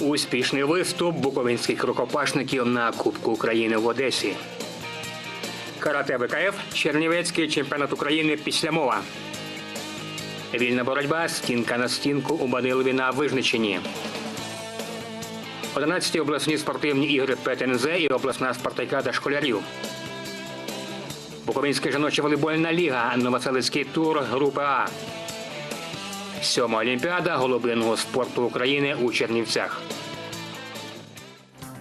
Успішний виступ буковинських рукопашників на Кубку України в Одесі. Карате ВКФ Чернівецький чемпіонат України після мова. Вільна боротьба стінка на стінку у Бадилові на Вижничині. 11 обласні спортивні ігри ПТНЗ і обласна спартакіада школярів. Буковинська жіноча волейбольна ліга, Новоселицький тур групи А. Сьома олімпіада голубиного спорту України у Чернівцях.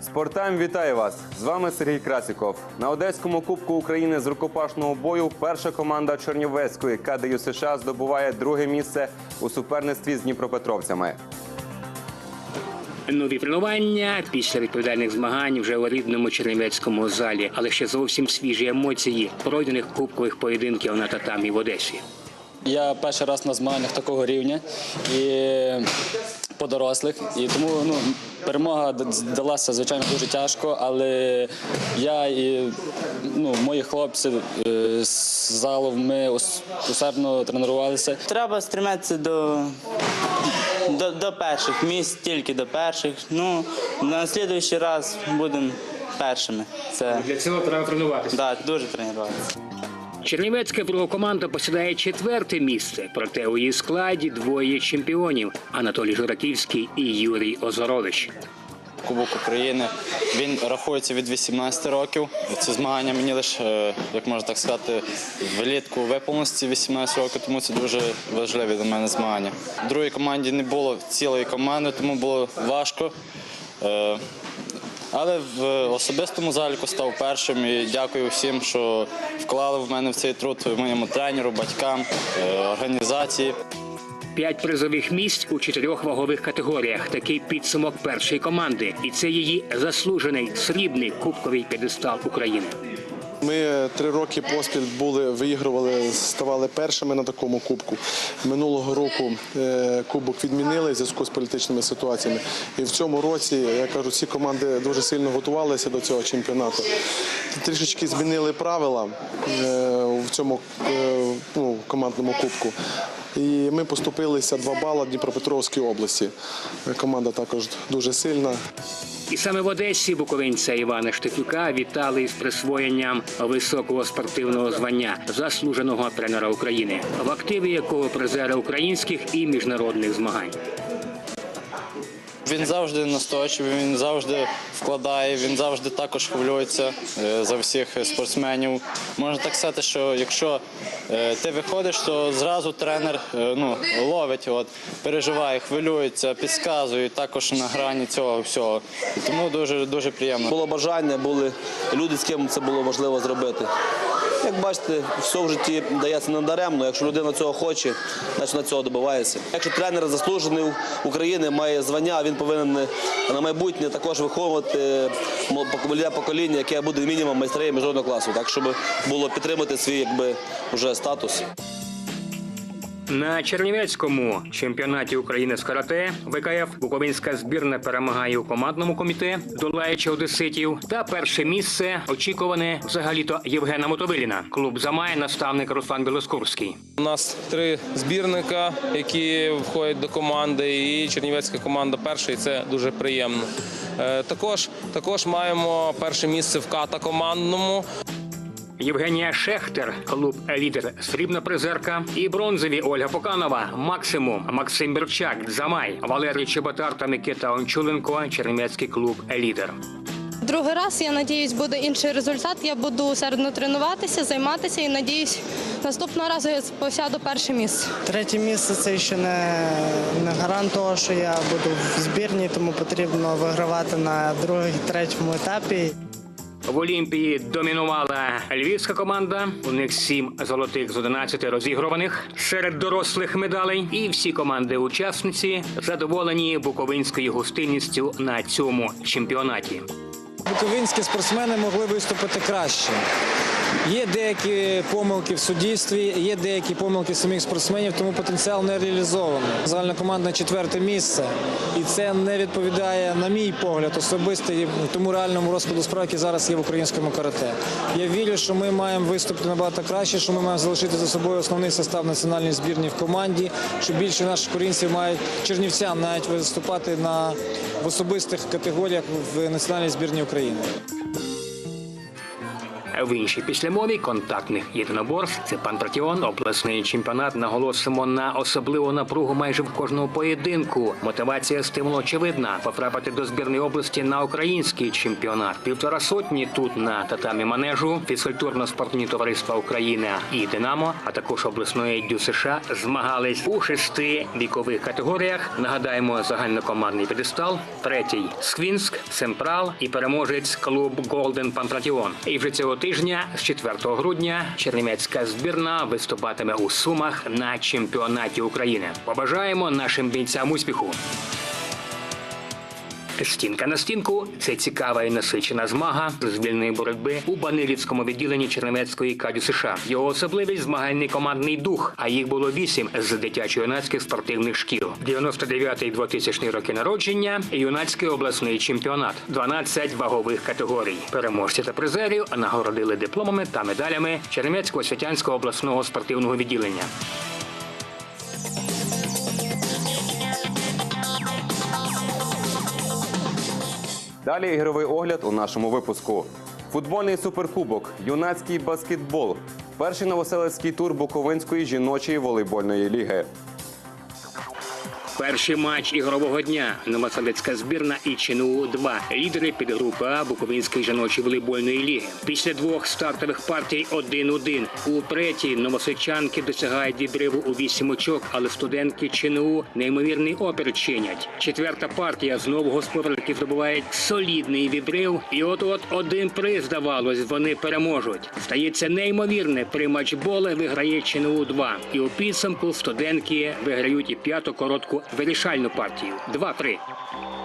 Спортайм вітає вас! З вами Сергій Красіков. На Одеському Кубку України з рукопашного бою перша команда Чернівецької КДЮ США здобуває друге місце у суперництві з дніпропетровцями. Нові тренування після відповідальних змагань вже у рідному чернівецькому залі, але ще зовсім свіжі емоції пройдених кубкових поєдинків на татамі в Одесі. Я перший раз на змаганнях такого рівня і по дорослих. І тому ну, перемога далася, звичайно, дуже тяжко, але я і ну, мої хлопці е, з залу ми ус- усердно тренувалися. Треба стремитися до, до, до перших місць, тільки до перших. Ну, на наступний раз будемо першими. Це Для цього треба тренуватися. да, дуже тренуватися. Чернівецька другокоманда посідає четверте місце, проте у її складі двоє чемпіонів Анатолій Жураківський і Юрій Озорович. Кубок України. Він рахується від 18 років. Ці змагання мені лише, е, як можна так сказати, влітку виповненості 18 років, тому це дуже важливі для мене змагання. В другій команді не було цілої команди, тому було важко. Е, Але в особистому заліку став першим і дякую всім, що вклали в мене в цей труд моєму тренеру, батькам, е, організації. П'ять призових місць у чотирьох вагових категоріях. Такий підсумок першої команди, і це її заслужений срібний кубковий п'єдестал України. Ми три роки поспіль були, виігрували, ставали першими на такому кубку. Минулого року е, кубок відмінили в зв'язку з політичними ситуаціями. І в цьому році, я кажу, ці команди дуже сильно готувалися до цього чемпіонату. Трішечки змінили правила е, в цьому е, ну, командному кубку. І ми поступилися два бала Дніпропетровській області. Команда також дуже сильна. І саме в Одесі буковинця Івана Штетюка вітали із присвоєнням високого спортивного звання заслуженого тренера України, в активі якого призери українських і міжнародних змагань. Він завжди настойчивий, він завжди вкладає, він завжди також хвилюється е, за всіх спортсменів. Можна так сказати, що якщо е, ти виходиш, то зразу тренер е, ну, ловить, от, переживає, хвилюється, підказує також на грані цього всього. Тому дуже, дуже приємно. Було бажання, були люди, з ким це було можливо зробити. Як бачите, все в житті дається надаремно. Якщо людина цього хоче, значить на цього добивається. Якщо тренер заслужений України, має звання, він повинен на майбутнє також виховувати покоління покоління, яке буде мінімум майстри міжнародного класу, так щоб було підтримати свій якби вже статус. На Чернівецькому чемпіонаті України з карате ВКФ Буковинська збірна перемагає у командному коміте, долаючи одеситів. Та перше місце очікуване взагалі-то Євгена Мотовиліна. Клуб замає наставник Руслан Білоскурський. У нас три збірника, які входять до команди, і чернівецька команда перша, і це дуже приємно. Е, Також, також маємо перше місце в ката командному. Євгенія Шехтер, клуб лідер, срібна призерка, і бронзові Ольга Поканова, максимум Максим Бірчак, Замай, Валерій Чеботар та Микита Ончуленко, Чернівецький клуб лідер. Другий раз, я надіюсь, буде інший результат. Я буду усердно тренуватися, займатися і надіюсь, наступного разу я посяду перше місце. Третє місце це ще не, не гарант того, що я буду в збірні, тому потрібно вигравати на другому, третьому етапі. В Олімпії домінувала львівська команда. У них сім золотих з 11 розігрованих серед дорослих медалей. І всі команди-учасниці задоволені буковинською гостинністю на цьому чемпіонаті. Буковинські спортсмени могли виступити краще. Є деякі помилки в суддівстві, є деякі помилки самих спортсменів, тому потенціал не реалізований. Загальнокомандне четверте місце, і це не відповідає, на мій погляд, особистий тому реальному розкладу справ, який зараз є в українському карате. Я вірю, що ми маємо виступити набагато краще, що ми маємо залишити за собою основний состав національної збірні в команді, що більше наших українців мають чернівцям навіть виступати на в особистих категоріях в національній збірні України. В іншій післямові контактних єдиноборств це пантратіон, обласний чемпіонат. Наголосимо на особливу напругу майже в кожному поєдинку. Мотивація стимул очевидна потрапити до збірної області на український чемпіонат. Півтора сотні тут на татамі манежу, фізкультурно-спортивні товариства України і Динамо, а також обласної дю США змагались у шести вікових категоріях. Нагадаємо, загальнокомандний п'єдестал, третій Сквінськ, Семпрал і переможець клуб Голден Пантратіон. І вже цього тижня, з 4 грудня, чернівецька збірна виступатиме у Сумах на чемпіонаті України. Побажаємо нашим бійцям успіху. Стінка на стінку це цікава і насичена змага з вільної боротьби у Банилівському відділенні Чернівецької кадю США. Його особливість змагальний командний дух, а їх було вісім з дитячо-юнацьких спортивних шкіл. 99-й 2000 роки народження, юнацький обласний чемпіонат, 12 вагових категорій. Переможці та призерів нагородили дипломами та медалями Чернівецького святянського обласного спортивного відділення. Далі ігровий огляд у нашому випуску. Футбольний суперкубок, юнацький баскетбол, перший новоселецький тур Буковинської жіночої волейбольної ліги. Перший матч ігрового дня. Новоселецька збірна і ЧНУ 2 лідери підгрупи А Буковинської жіночої волейбольної ліги. Після двох стартових партій 1-1. У третій новосельчанки досягають відриву у вісім очок, але студентки ЧНУ неймовірний опір чинять. Четверта партія знову господарки здобувають солідний відрив. І от-от один приз здавалось, вони переможуть. Стається неймовірне при матчболе виграє ЧНУ 2 І у підсумку студентки виграють і п'яту коротку вирішальну партію. 2-3.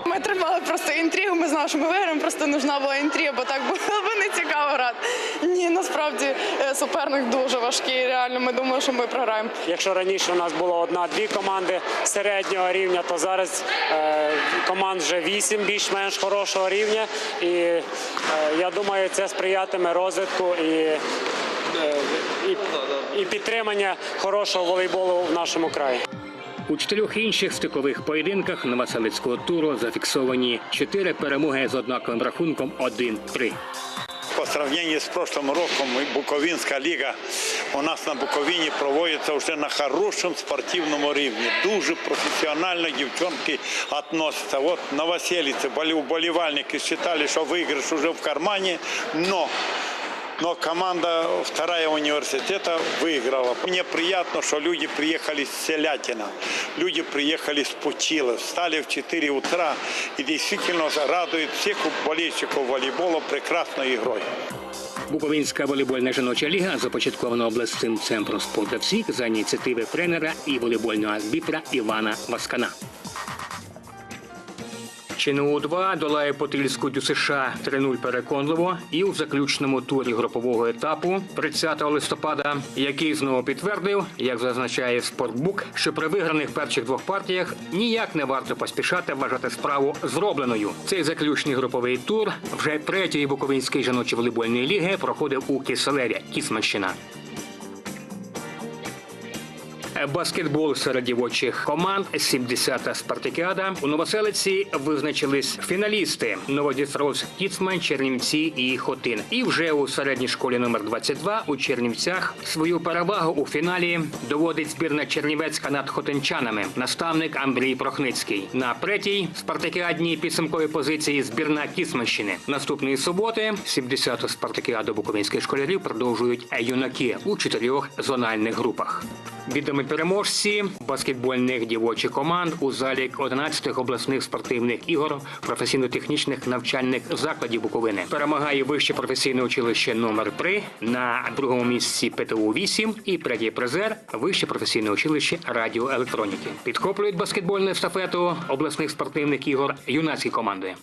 Ми тримали просто інтригу, ми знали, що ми виграємо, просто нужна була інтрига, бо так було б не цікаво грати. Ні, насправді е, суперник дуже важкий. Реально, ми думали, що ми програємо. Якщо раніше у нас було одна-дві команди середнього рівня, то зараз е, команд вже вісім більш-менш хорошого рівня. І е, я думаю, це сприятиме розвитку і, е, і, і підтримання хорошого волейболу в нашому краї. У чотирьох інших стикових поєдинках новоселицького туру зафіксовані чотири перемоги з однаковим рахунком 1-3. По сравнению с прошлым роком Буковинская лига у нас на Буковині проводиться вже на хорошому спортивному рівні. Дуже професіонально дівчонки відносяться. От новоселиці, болі- вболівальники вважали, що виграш уже в кармані, но но команда вторая университета выиграла. Мне приятно, что люди приехали с Селятина, люди приехали с Пучила, встали в 4 утра и действительно радует всех болельщиков волейбола прекрасной игрой. Буковинська волейбольна жіноча ліга започаткована обласним центром спорту всіх за ініціативи тренера і волейбольного арбітра Івана Васкана. ЧНУ 2 долає Потильську дю США 3-0 переконливо і у заключному турі групового етапу 30 листопада, який знову підтвердив, як зазначає спортбук, що при виграних перших двох партіях ніяк не варто поспішати вважати справу зробленою. Цей заключний груповий тур вже третьої Буковинської жіночої волейбольної ліги проходив у Киселеві, Кісманщина. Баскетбол серед дівочих команд 70-та спартакіада. У Новоселиці визначились фіналісти Новодістровськ, Кіцман, Чернівці і Хотин. І вже у середній школі номер 22 у Чернівцях свою перевагу у фіналі доводить збірна Чернівецька над хотинчанами. Наставник Андрій Прохницький. На третій спартакіадній підсумковій позиції збірна Кісманщини. Наступної суботи 70-ту спартакіаду буковинських школярів продовжують юнаки у чотирьох зональних групах. Відомі переможці баскетбольних дівочих команд у залі 11 обласних спортивних ігор професійно-технічних навчальних закладів Буковини. Перемагає вище професійне училище номер 3 на другому місці ПТУ 8 і третій призер вище професійне училище радіоелектроніки. Підхоплюють баскетбольну естафету обласних спортивних ігор юнацькі команди.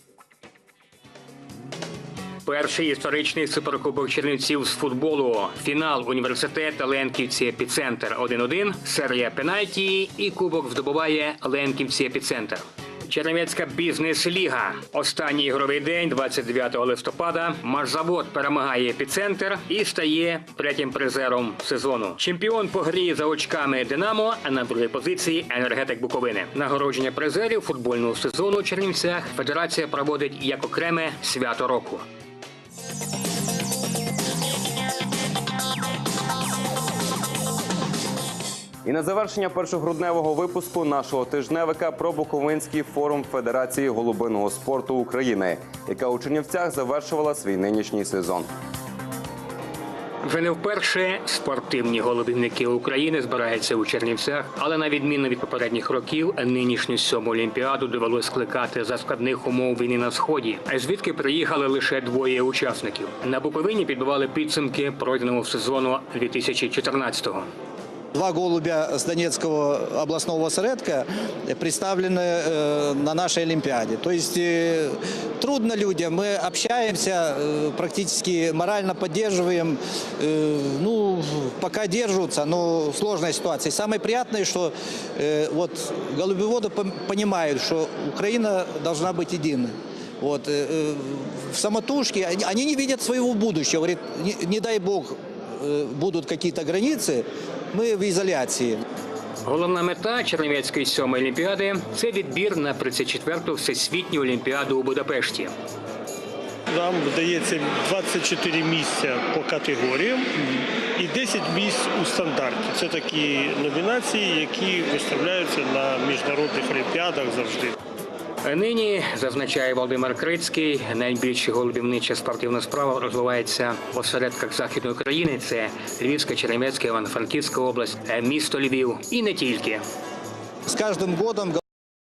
Перший історичний суперкубок Чернівців з футболу. Фінал університет Ленківці Епіцентр 1-1, серія пенальті і кубок здобуває Ленківці Епіцентр. Чернівецька бізнес-ліга. Останній ігровий день, 29 листопада. Машзавод перемагає епіцентр і стає третім призером сезону. Чемпіон по грі за очками Динамо, а на другій позиції енергетик Буковини. Нагородження призерів футбольного сезону у Чернівцях федерація проводить як окреме свято року. І на завершення першогрудневого випуску нашого тижневика про Буковинський форум Федерації голубиного спорту України, яка у Чернівцях завершувала свій нинішній сезон. Вже не вперше спортивні голубівники України збираються у Чернівцях, але на відміну від попередніх років, нинішню сьому олімпіаду довелось скликати за складних умов війни на сході, звідки приїхали лише двоє учасників. На Буковині підбивали підсумки пройденого сезону 2014-го. Два голубя з областного обласного представлены представлені на нашій Олімпіаді. Тобто э, трудно людям, ми спілкуємося, э, практически морально підтримуємо. Ну, поки держаться, але складна ситуація. Саме приємне, що вот голубеводы понимают, что Украина должна быть єдиною. Вот. В самотужке они, они не видят своего будущего. Говорит, не, не дай бог будут какие-то границы, мы в изоляции. Головна мета Чернівецької сьомої олімпіади це відбір на 34-ту всесвітню олімпіаду у Будапешті. Нам вдається 24 місця по категоріям і 10 місць у стандарті. Це такі номінації, які виставляються на міжнародних олімпіадах завжди. Нині зазначає Володимир Крицький, найбільша голубівнича спортивна справа розвивається в осередках західної України. Це Львівська, Черемецька, Івано-Франківська область, е, місто Львів і не тільки. З кожним годом